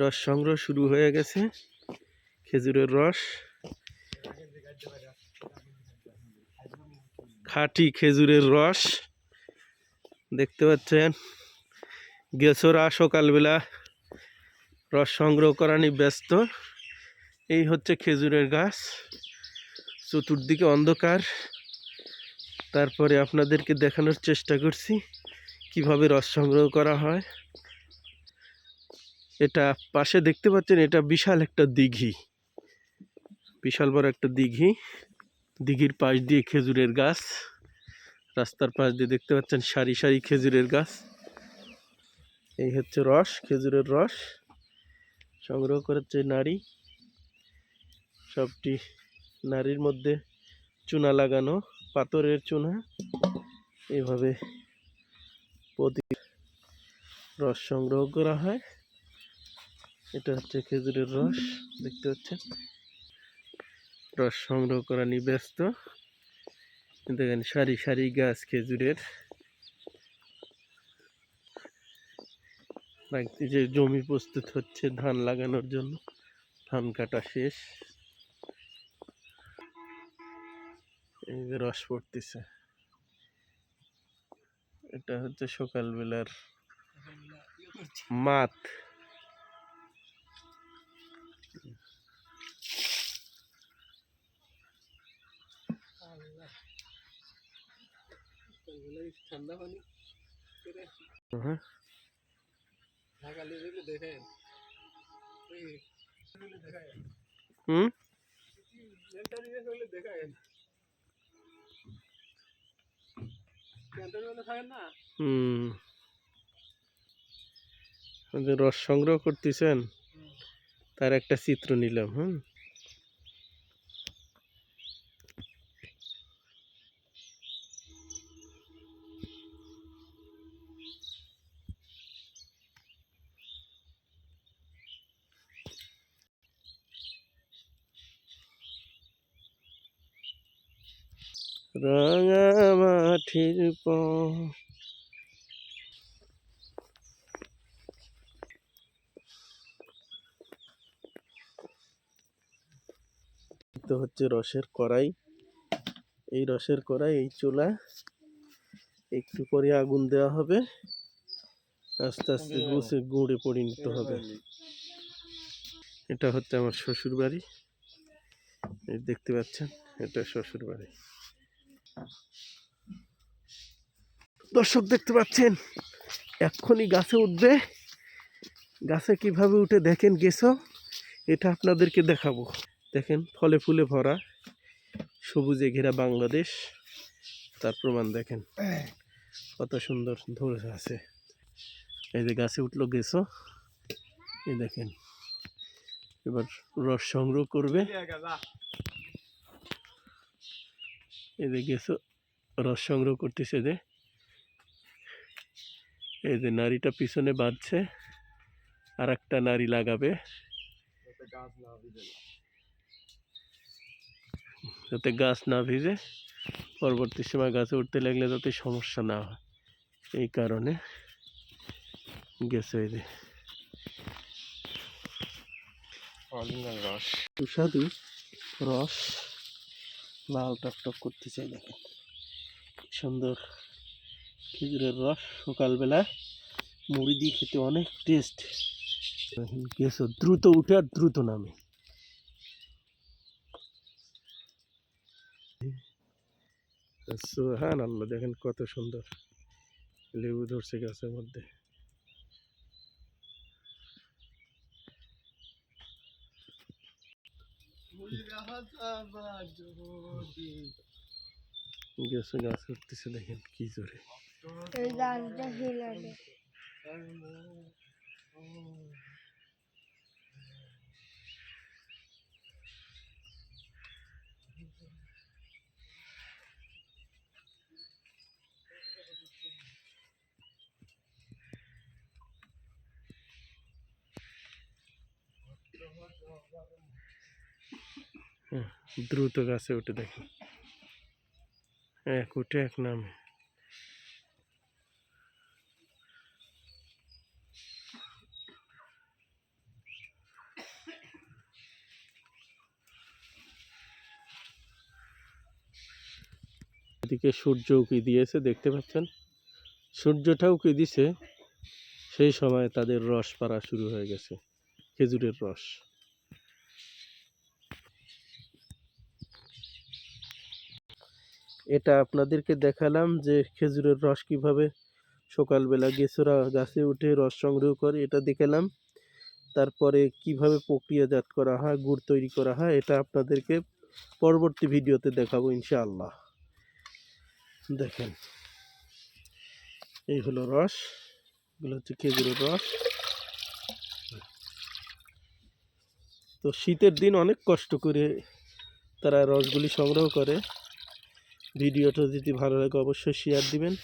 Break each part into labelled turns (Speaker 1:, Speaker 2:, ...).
Speaker 1: রস সংগ্রহ শুরু হয়ে গেছে। খেজুরের রস। খাঁটি খেজুরের রস। দেখতে পাচ্ছেন? গেছরা সকালবেলা রস সংগ্রহ করা নিয়ে ব্যস্ত। এই হচ্ছে খেজুরের গাছ। চতুর্দিকে অন্ধকার। তারপরে আপনাদেরকে দেখানোর চেষ্টা করছি, কীভাবে রস সংগ্রহ করা হয়। এটা পাশে দেখতে পাচ্ছেন, এটা বিশাল একটা দিঘি। বিশাল বড় একটা দিঘি। দিঘির পাশ দিয়ে খেজুরের গাছ। রাস্তার পাশ দিয়ে দেখতে পাচ্ছেন সারি সারি খেজুরের গাছ। এই হচ্ছে রস, খেজুরের রস। সংগ্রহ করেছে নারী। সবটি নারীর মধ্যে চুনা লাগানো, পাথরের চুনা। এইভাবে প্রতি রস সংগ্রহ করা হয়। এটা হচ্ছে খেজুরের রস, দেখতে পাচ্ছেন? রস সংগ্রহ করা নিয়ে ব্যস্ত। দেখেন সারি সারি গাছ খেজুরের। যে জমি প্রস্তুত হচ্ছে ধান লাগানোর জন্য, ধান কাটা শেষ। এই যে রস পড়তেছে। এটা হচ্ছে সকালবেলার মাত
Speaker 2: ঠান্ডা পানি
Speaker 1: হ্যাঁ।
Speaker 2: দেখেন
Speaker 1: হুম? রস সংগ্রহ করতেছেন তার একটা চিত্র নিলাম হুম? রাঙা মাঠির তো হচ্ছে রসের কড়াই। এই রসের কড়াই এই চুলা। একটু পরে আগুন দেওয়া হবে। আস্তে আস্তে গুছে গুঁড়ে পরিণত হবে। এটা হচ্ছে আমার শ্বশুর বাড়ি এই দেখতে পাচ্ছেন এটা শ্বশুর বাড়ি দর্শক দেখতে পাচ্ছেন, এক্ষুনি গাছে উঠবে। গাছে কীভাবে উঠে দেখেন গেছো এটা আপনাদেরকে দেখাবো। দেখেন, ফলে ফুলে ভরা, সবুজে ঘেরা বাংলাদেশ। তার প্রমাণ দেখেন, কত সুন্দর ধরে আছে। এই যে গাছে উঠল গেছো এই দেখেন, এবার রস সংগ্রহ করবে। এই যে গেছো রস সংগ্রহ করতেছে যে এই যে নারীটা পিছনে বাঁধছে আর একটা নারী লাগাবে।
Speaker 2: গাছ না ভিজে
Speaker 1: যাতে গাছ না ভিজে পরবর্তী সময় গাছে উঠতে লাগলে যাতে সমস্যা না হয়। এই কারণে গেছে এই যে।
Speaker 2: রস।
Speaker 1: সুস্বাদু রস। লাল টকটক এই দেখেন। সুন্দর খেজুরের রস সকালবেলা। মুড়ি দিয়ে খেতে অনেক টেস্ট গেছো দ্রুত উঠে আর দ্রুত নামে। হ্যাঁ আল্লাহ দেখেন কত সুন্দর লেবু ধরছে গাছের মধ্যে। গেছে গাছ উঠতেছে দেখেন কি জোরে
Speaker 3: এই গাছটা হিলালে
Speaker 1: হ্যাঁ, হ্যাঁ, দ্রুত গাছে উঠে দেখি। এক উঠে এক নামে। এদিকে সূর্য উঁকি দিয়েছে, দেখতে পাচ্ছেন? সূর্যটা উঁকি দিছে। সেই সময় তাদের রস পাড়া শুরু হয়ে গেছে, খেজুরের রস। এটা আপনাদেরকে দেখালাম যে খেজুরের রস কীভাবে সকালবেলা গেছরা গাছে উঠে রস সংগ্রহ করে, এটা দেখালাম। তারপরে কীভাবে প্রক্রিয়াজাত করা হয়, গুড় তৈরি করা হয়, এটা আপনাদেরকে পরবর্তী ভিডিওতে দেখাবো ইনশাআল্লাহ। দেখেন, এই হলো রস, এগুলো হচ্ছে খেজুরের রস। তো শীতের দিন অনেক কষ্ট করে তারা রসগুলি সংগ্রহ করে। ভিডিওটা যদি ভালো লাগে অবশ্যই শেয়ার দিবেন।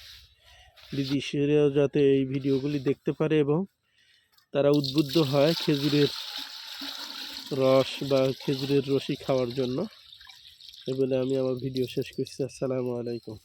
Speaker 1: দিদি বিদেশিরাও যাতে এই ভিডিওগুলি দেখতে পারে এবং তারা উদ্বুদ্ধ হয় খেজুরের রস বা খেজুরের রসি খাওয়ার জন্য। এ বলে আমি আমার ভিডিও শেষ করছি। আসসালামু আলাইকুম।